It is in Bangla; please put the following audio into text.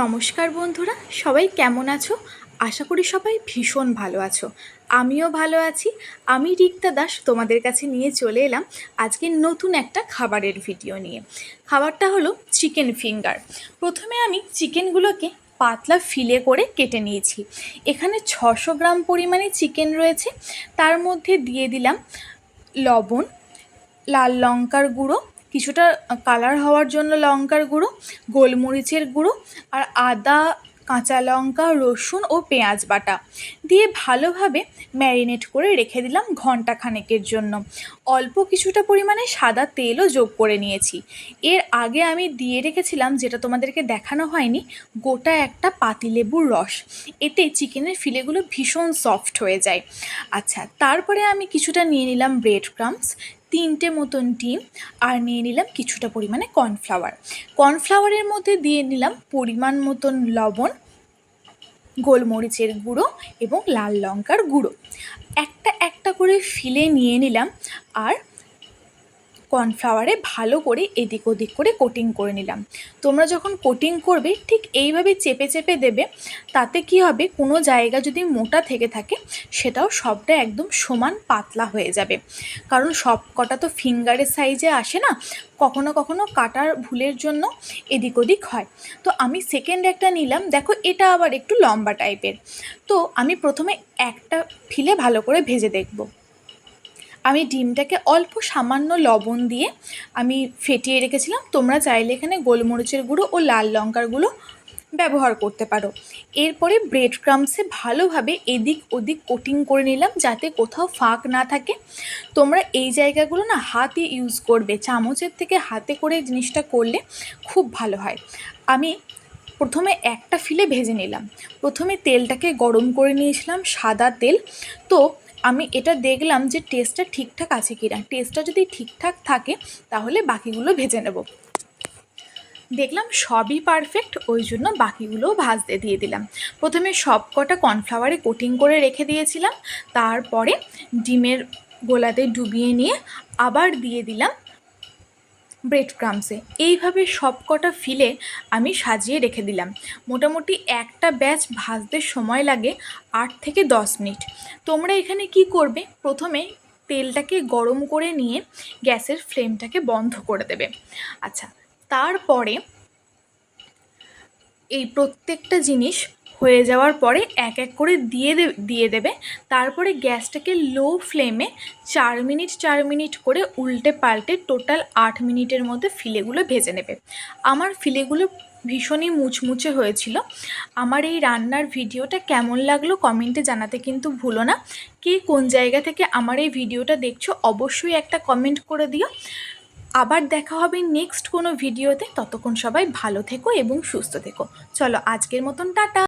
নমস্কার বন্ধুরা, সবাই কেমন আছো? আশা করি সবাই ভীষণ ভালো আছো। আমিও ভালো আছি। আমি রিক্তা দাস তোমাদের কাছে নিয়ে চলে এলাম আজকে নতুন একটা খাবারের ভিডিও নিয়ে। খাবারটা হলো চিকেন ফিঙ্গার। প্রথমে আমি চিকেনগুলোকে পাতলা ফিলে করে কেটে নিয়েছি। এখানে ছশো গ্রাম পরিমাণে চিকেন রয়েছে। তার মধ্যে দিয়ে দিলাম লবণ, লাল লঙ্কার গুঁড়ো কিছুটা কালার হওয়ার জন্য লঙ্কার গুঁড়ো, গোলমরিচের গুঁড়ো আর আদা, কাঁচা লঙ্কা, রসুন ও পেঁয়াজ বাটা দিয়ে ভালোভাবে ম্যারিনেট করে রেখে দিলাম ঘণ্টা খানেকের জন্য। অল্প কিছুটা পরিমাণে সাদা তেলও যোগ করে নিয়েছি। এর আগে আমি দিয়ে রেখেছিলাম যেটা তোমাদেরকে দেখানো হয়নি, গোটা একটা পাতিলেবুর রস। এতে চিকেনের ফিলেগুলো ভীষণ সফট হয়ে যায়। আচ্ছা তারপরে আমি কিছুটা নিয়ে নিলাম ব্রেড ক্রামস তিনটে মতন ডিম আর নিয়ে নিলাম কিছুটা পরিমাণে কর্নফ্লাওয়ার। কর্নফ্লাওয়ারের মধ্যে দিয়ে নিলাম পরিমাণ মতন লবণ, গোলমরিচের গুঁড়ো এবং লাল লঙ্কার গুঁড়ো। একটা একটা করে ফিলে নিয়ে নিলাম আর কর্নফ্লাওয়ারে ভালো করে এদিক ওদিক করে কোটিং করে নিলাম। তোমরা যখন কোটিং করবে, ঠিক এইভাবে চেপে চেপে দেবে, তাতে কি হবে? কোনো জায়গা যদি মোটা থেকে থাকে, সেটাও সবটা একদম সমান পাতলা হয়ে যাবে। কারণ সব কটা তো ফিঙ্গারের সাইজে আসে না, কখনো কখনো কাটার ভুলের জন্য এদিক ওদিক হয়। তো আমি সেকেন্ড একটা নিলাম, দেখো এটা আবার একটু লম্বা টাইপের তো আমি প্রথমে একটা ফিলে ভালো করে ভেজে দেখব। আমি ডিমটাকে অল্প সামান্য লবণ দিয়ে আমি ফেটিয়ে রেখেছিলাম। তোমরা চাইলে এখানে গোলমরিচের গুঁড়ো ও লাল লঙ্কার গুঁড়ো ব্যবহার করতে পারো। এরপরে ব্রেড ক্রামসে ভালোভাবে এদিক ওদিক কোটিং করে নিলাম যাতে কোথাও ফাঁক না থাকে। তোমরা এই জায়গাগুলো না হাতে ইউজ করবে, চামচের থেকে হাতে করে জিনিসটা করলে খুব ভালো হয়। আমি প্রথমে একটা ফিলে ভেজে নিলাম। প্রথমে তেলটাকে গরম করে নিয়েছিলাম সাদা তেল। তো আমি এটা দেখলাম যে টেস্টটা ঠিকঠাক আছে কি না টেস্টটা যদি ঠিকঠাক থাকে, তাহলে বাকিগুলো ভেজে নেব। দেখলাম সবই পারফেক্ট ওই জন্য বাকিগুলোও ভাজতে দিয়ে দিলাম। প্রথমে সব কটা কর্নফ্লাওয়ারে কোটিং করে রেখে দিয়েছিলাম। তারপরে ডিমের গোলাতে ডুবিয়ে নিয়ে আবার দিয়ে দিলাম ব্রেড ক্রামসে এইভাবে সব কটা ফিলে আমি সাজিয়ে রেখে দিলাম। মোটামুটি একটা ব্যাচ ভাজতে সময় লাগে আট থেকে দশ মিনিট। তোমরা এখানে কি করবে? প্রথমে তেলটাকে গরম করে নিয়ে গ্যাসের ফ্লেমটাকে বন্ধ করে দেবে। আচ্ছা তারপরে এই প্রত্যেকটা জিনিস হয়ে যাওয়ার পরে এক এক করে দিয়ে দিয়ে দেবে। তারপরে গ্যাসটাকে লো ফ্লেমে চার মিনিট চার মিনিট করে উল্টে পাল্টে টোটাল আট মিনিটের মধ্যে ফিলেগুলো ভেজে নেবে। আমার ফিলেগুলো ভীষণই মুচমুচে হয়েছিল। আমার এই রান্নার ভিডিওটা কেমন লাগল কমেন্টে জানাতে কিন্তু ভুলো না। কে কোন জায়গা থেকে আমার এই ভিডিওটা দেখছ অবশ্যই একটা কমেন্ট করে দিও। আবার দেখা হবে নেক্সট কোনো ভিডিওতে। ততক্ষণ সবাই ভালো থেকো এবং সুস্থ থেকো। চলো আজকের মতন, টাটা!